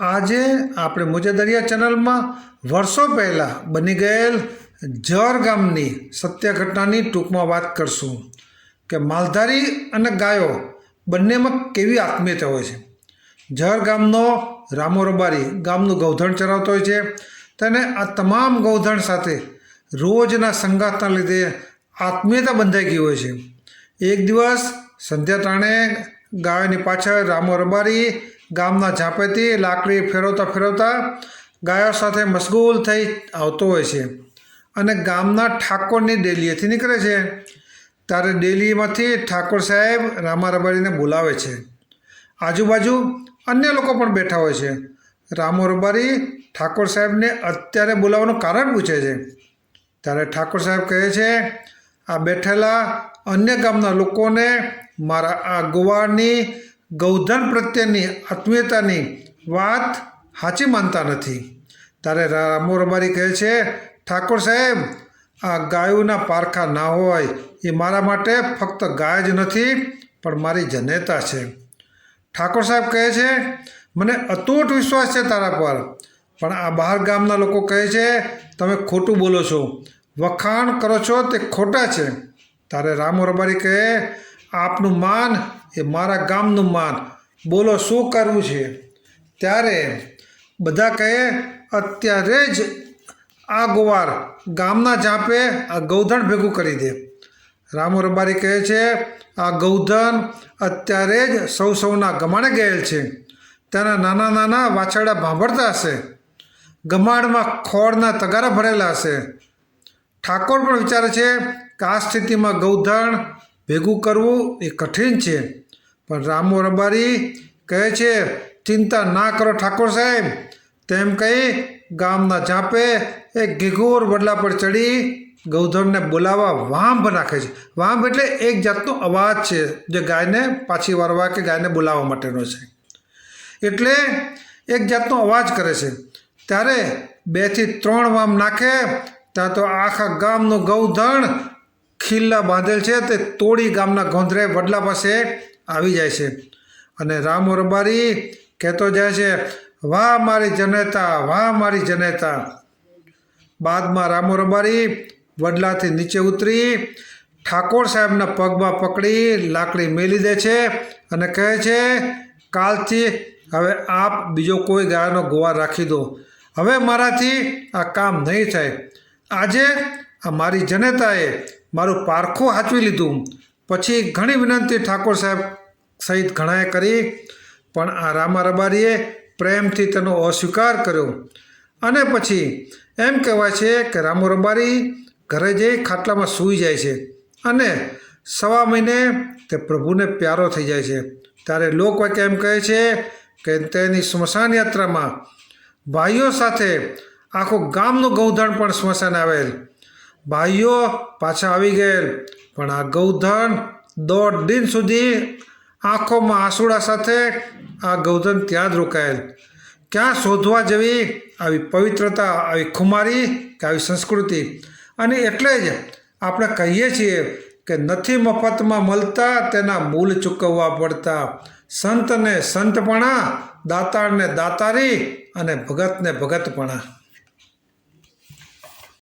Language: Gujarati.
આજે આપણે મુજદરિયા ચેનલમાં વર્ષો પહેલાં બની ગયેલ જર ગામની સત્ય ઘટનાની ટૂંકમાં વાત કરશું કે માલધારી અને ગાયો બંનેમાં કેવી આત્મીયતા હોય છે. જર ગામનો રામો રબારી ગામનું ગૌધણ ચરાવતો હોય છે તેને આ તમામ ગૌધણ સાથે રોજના સંગાતના લીધે આત્મીયતા બંધાઈ ગઈ હોય છે. એક દિવસ સંધ્યા ટાણે ગાયોની પાછળ રામો રબારી ગામના ઝાંપેથી લાકડી ફેરવતા ફેરવતા ગાયો સાથે મશગુલ થઈ આવતો હોય છે અને ગામના ઠાકોરની ડેલીએથી નીકળે છે. ત્યારે ડેલીમાંથી ઠાકોર સાહેબ રામા રબારીને બોલાવે છે. આજુબાજુ અન્ય લોકો પણ બેઠા હોય છે. રામો રબારી ઠાકોર સાહેબને અત્યારે બોલાવવાનું કારણ પૂછે છે. ત્યારે ઠાકોર સાહેબ કહે છે, આ બેઠેલા અન્ય ગામના લોકોને મારા આ ગોવાળની ગૌધન પ્રત્યેની આત્મીયતાની વાત સાચી માનતા નથી. ત્યારે રામો રબારી કહે છે, ઠાકોર સાહેબ, આ ગાયોના પારખા ના હોય એ મારા માટે ફક્ત ગાય જ નથી, પણ મારી જનેતા છે. ઠાકોર સાહેબ કહે છે, મને અતૂટ વિશ્વાસ છે તારા પર, પણ આ બહાર ગામના લોકો કહે છે, તમે ખોટું બોલો છો, વખાણ કરો છો તે ખોટા છે. તારે રામો રબારી કહે, આપનું માન એ મારા ગામનું માન. બોલો, શું કરવું છે? ત્યારે બધા કહે, અત્યારે જ આ ગોવાર ગામના જાપે આ ગૌધણ ભેગું કરી દે. રામો રબારી કહે છે, આ ગૌધન અત્યારે જ સૌ સૌના ગમાણે ગયેલ છે. તેના નાના નાના વાછરડા ભાંભળતા હશે. ગમાણમાં ખોળના તગારા ભરેલા હશે. ઠાકોર પણ વિચારે છે કે આ સ્થિતિમાં ગૌધણ ભેગું કરવું એ કઠિન છે. પણ રામો રબારી કહે છે, ચિંતા ના કરો ઠાકોર સાહેબ. તેમ કહી ગામના ઝાંપે એક ઘીઘોર વડલા પર ચડી ગૌધણને બોલાવવા વાંભ નાખે છે. વાંભ એટલે એક જાતનો અવાજ છે, જે ગાયને પાછી વારવા કે ગાયને બોલાવવા માટેનો છે. એટલે એક જાતનો અવાજ કરે છે. ત્યારે બેથી ત્રણ વામ નાખે, ત્યાં તો આખા ગામનું ગૌધણ ખીલ્લા બાંધેલ છે, તે તોડી ગામના ગોંધરે વડલા પાસે આવી જાય છે. અને રામ રબારી કહેતો જાય છે, વાહ મારી જનેતા, વાહ મારી જનેતા. બાદમાં રામો રબારી વડલાથી નીચે ઉતરી, ઠાકોર સાહેબના પગમાં પકડી લાકડી મેલી દે છે અને કહે છે, કાલથી હવે આપ બીજો કોઈ ગાયનો ગોવાર રાખી દો. હવે મારાથી આ કામ નહીં થાય. આજે આ મારી જનતાએ મારું પારખું હાચવી લીધું. પછી ઘણી વિનંતી ઠાકોર સાહેબ સહિત ઘણાએ કરી, પણ આ રામા રબારીએ પ્રેમથી તેનો અસ્વીકાર કર્યો. અને પછી એમ કહેવાય છે કે રામો રબારી ઘરે જઈ ખાટલામાં સૂઈ જાય છે અને સવા મહિને તે પ્રભુને પ્યારો થઈ જાય છે. ત્યારે લોકવાક્ય એમ કહે છે કે તેની સ્મશાન યાત્રામાં ભાઈઓ સાથે આખું ગામનું ગૌધણ પણ સ્મશાન આવેલ. ભાઈઓ પાછા આવી ગયેલ. પણ આ ગૌધન દોઢ દિન સુધી આંખોમાં આંસુડા સાથે આ ગૌધન ત્યાં જ રોકાયેલ. ક્યાં શોધવા જેવી આવી પવિત્રતા, આવી ખુમારી કે આવી સંસ્કૃતિ? અને એટલે જ આપણે કહીએ છીએ કે નથી મફતમાં મળતા તેના મૂલ ચૂકવવા પડતા. સંતને સંતપણા, દાતારને દાતારી અને ભગતને ભગતપણા.